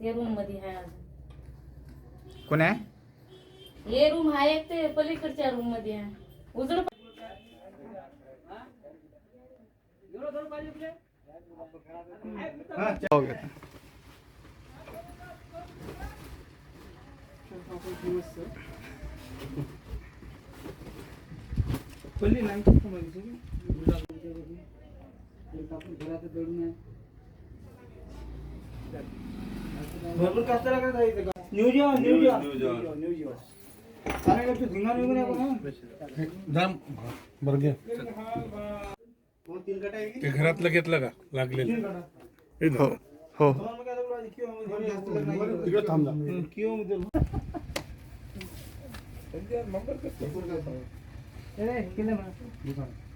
ते रूम मध्ये आहे अजून कोण आहे? हे रूम आहे एक ते पलीकडच्या रूम मध्ये आहे. उजळ हो घेता. भरपूर कष्टाला काय जायचं का न्यूज या न्यूज या न्यूज या चालेल तू धिंगा निघून या कोणा बरं घे दोन तीन गटा आहे की? ते घरातलं घेतलं का लागलेलं तीन गटा. हे हो धर. हो दोन मग काय झालं, आज किंवा मग घरी जास्त लग्न नाही. तिकडे थांब जा. हं, किंवा मग ते- ए, रे, केलं ना.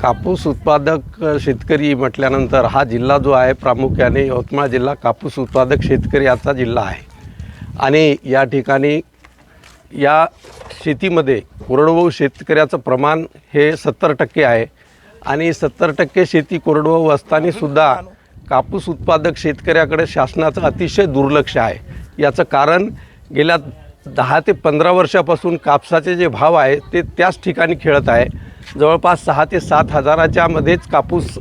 कापूस उत्पादक शेतकरी म्हटल्यानंतर हा जिल्हा जो आहे प्रामुख्याने यवतमाळ जिल्हा कापूस उत्पादक शेतकरी याचा जिल्हा आहे. आणि या ठिकाणी या शेतीमध्ये कोरडवाहू शेतकऱ्याचं प्रमाण हे सत्तर टक्के आहे. आणि सत्तर टक्के शेती कोरडवाहू असतानासुद्धा कापूस उत्पादक शेतकऱ्याकडे शासनाचं अतिशय दुर्लक्ष आहे. याचं कारण गेल्या दहा ते पंधरा वर्षापासून कापसाचे जे भाव आहे ते त्याच ठिकाणी खेळत आहे. जवळपास सहा ते सात हजाराच्या मध्येच कापूस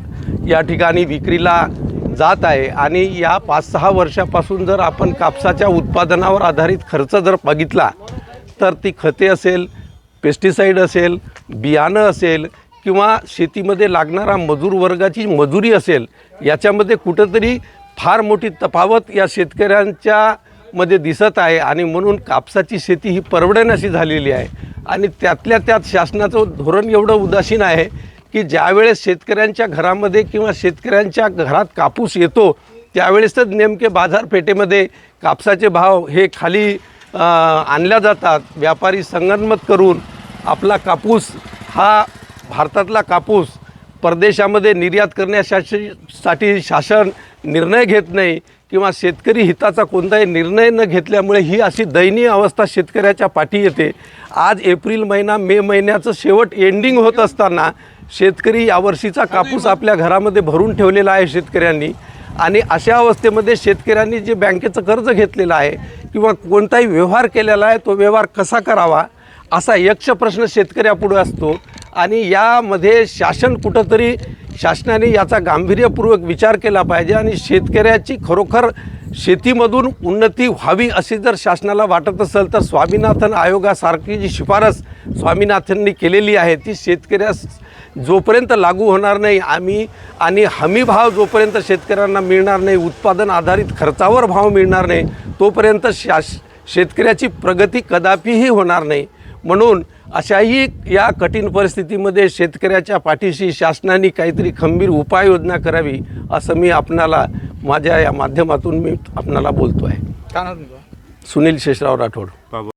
या ठिकाणी विक्रीला जात आहे. आणि या पाच सहा वर्षापासून जर आपण कापसाच्या उत्पादनावर आधारित खर्च जर बघितला तर ती खते असेल पेस्टिसाईड असेल बियाणं असेल किंवा शेतीमध्ये लागणारा मजूर वर्गाची मजुरी असेल याच्यामध्ये कुठंतरी फार मोठी तफावत या शेतकऱ्यांच्या मध्ये दिसत आहे आणि म्हणून कापसाची शेती ही परवडण्याशी झालेली आहे. आणि त्यातल्या त्यात शासनाचं धोरण एवढं उदासीन आहे की ज्यावेळेस शेतकऱ्यांच्या घरामध्ये किंवा शेतकऱ्यांच्या घरात कापूस येतो त्यावेळेसच नेमके बाजारपेठेमध्ये कापसाचे भाव हे खाली आणल्या जातात. व्यापारी संगनमत करून आपला कापूस हा भारतातला कापूस परदेशामध्ये निर्यात करण्यासाठी साठी शासन निर्णय घेत नाही किंवा शेतकरी हिताचा कोणताही निर्णय न घेतल्यामुळे ही अशी दयनीय अवस्था शेतकऱ्याच्या पाठी येते. आज एप्रिल महिना मे महिन्याचं शेवट एंडिंग होत असताना शेतकरी यावर्षीचा कापूस आपल्या घरामध्ये भरून ठेवलेला आहे शेतकऱ्यांनी. आणि अशा अवस्थेमध्ये शेतकऱ्यांनी जे बँकेचं कर्ज घेतलेलं आहे किंवा कोणताही व्यवहार केलेला आहे तो व्यवहार कसा करावा असा यक्ष प्रश्न शेतकऱ्यापुढे असतो. आणि यामध्ये शासन कुठंतरी शासनाने याचा गांभीर्यपूर्वक विचार केला पाहिजे आणि शेतकऱ्याची खरोखर शेतीमधून उन्नती व्हावी अशी जर शासनाला वाटत असेल तर स्वामीनाथन आयोगासारखी जी शिफारस स्वामीनाथननी केलेली आहे ती शेतकऱ्यास जोपर्यंत लागू होणार नाही आम्ही आणि हमी भाव जोपर्यंत शेतकऱ्यांना मिळणार नाही उत्पादन आधारित खर्चावर भाव मिळणार नाही तोपर्यंत शास शेतकऱ्याची प्रगती कदापिही होणार नाही. म्हणून अशाही या कठीण परिस्थितीमध्ये शेतकऱ्याच्या पाठीशी शासनाने काहीतरी खंबीर उपाययोजना करावी असं मी आपणाला माझ्या या माध्यमातून मी आपणाला बोलतो आहे सुनील शेषराव राठोड.